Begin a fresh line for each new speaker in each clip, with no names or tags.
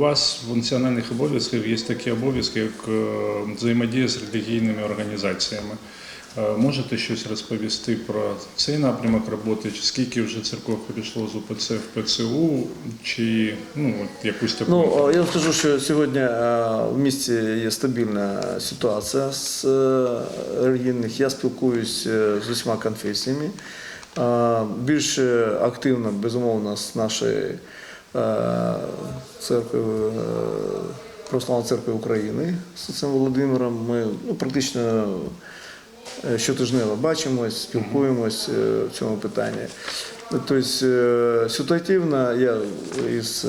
У вас в національних обов'язках є такі обов'язки, як е, взаємодія з релігійними організаціями. Е, Можете щось розповісти про цей напрямок роботи? Чи скільки вже церков перейшло з УПЦ в ПЦУ, чи ну от якусь таку
Ну, е, я вам скажу, що сьогодні в місті є стабільна ситуація з релігійних. Я спілкуюсь е, з усіма конфесіями. Більш активно, безумовно, з нашої церкви, е, Православної церкви України з цим Володимиром. Ми ну, практично е, щотижнево бачимось, спілкуємось е, в цьому питанні. Тобто ситуативно я із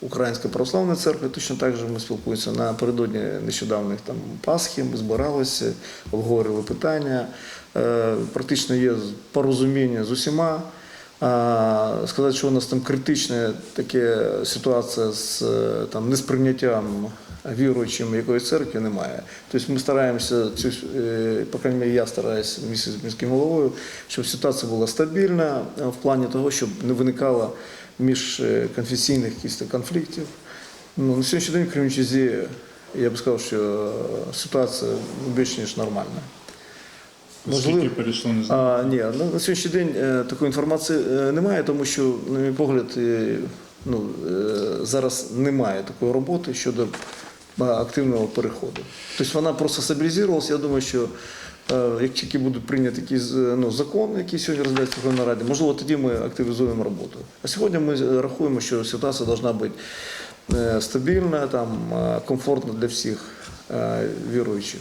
Української православної церкви точно так же ми спілкуємося напередодні нещодавних там Пасхи. Ми збиралися, обговорювали питання. Практично є порозуміння з усіма. Сказати, що у нас там критична така ситуація з е, там несприйняттям віруючим якоїсь церкви немає. Тобто ми стараємося цю, е, по крайній я стараюся місяць з міським головою, щоб ситуація була стабільна е, в плані того, щоб не виникало між конфесійних якихось конфліктів. Ну, на сьогоднішній день в Кременчузі я б сказав, що ситуація більш ніж нормальна.
Скільки перейшло, не знаю.
А, ні, на, на сьогоднішній день е, такої інформації е, немає, тому що, на мій погляд, е, ну, е, зараз немає такої роботи щодо е, активного переходу. Тобто вона просто стабілізувалася. Я думаю, що е, як тільки будуть прийняті якісь е, ну, закони, які сьогодні розглядаються в Верховній Раді, можливо, тоді ми активізуємо роботу. А сьогодні ми рахуємо, що ситуація повинна бути е, стабільна, там, е, комфортна для всіх е, віруючих.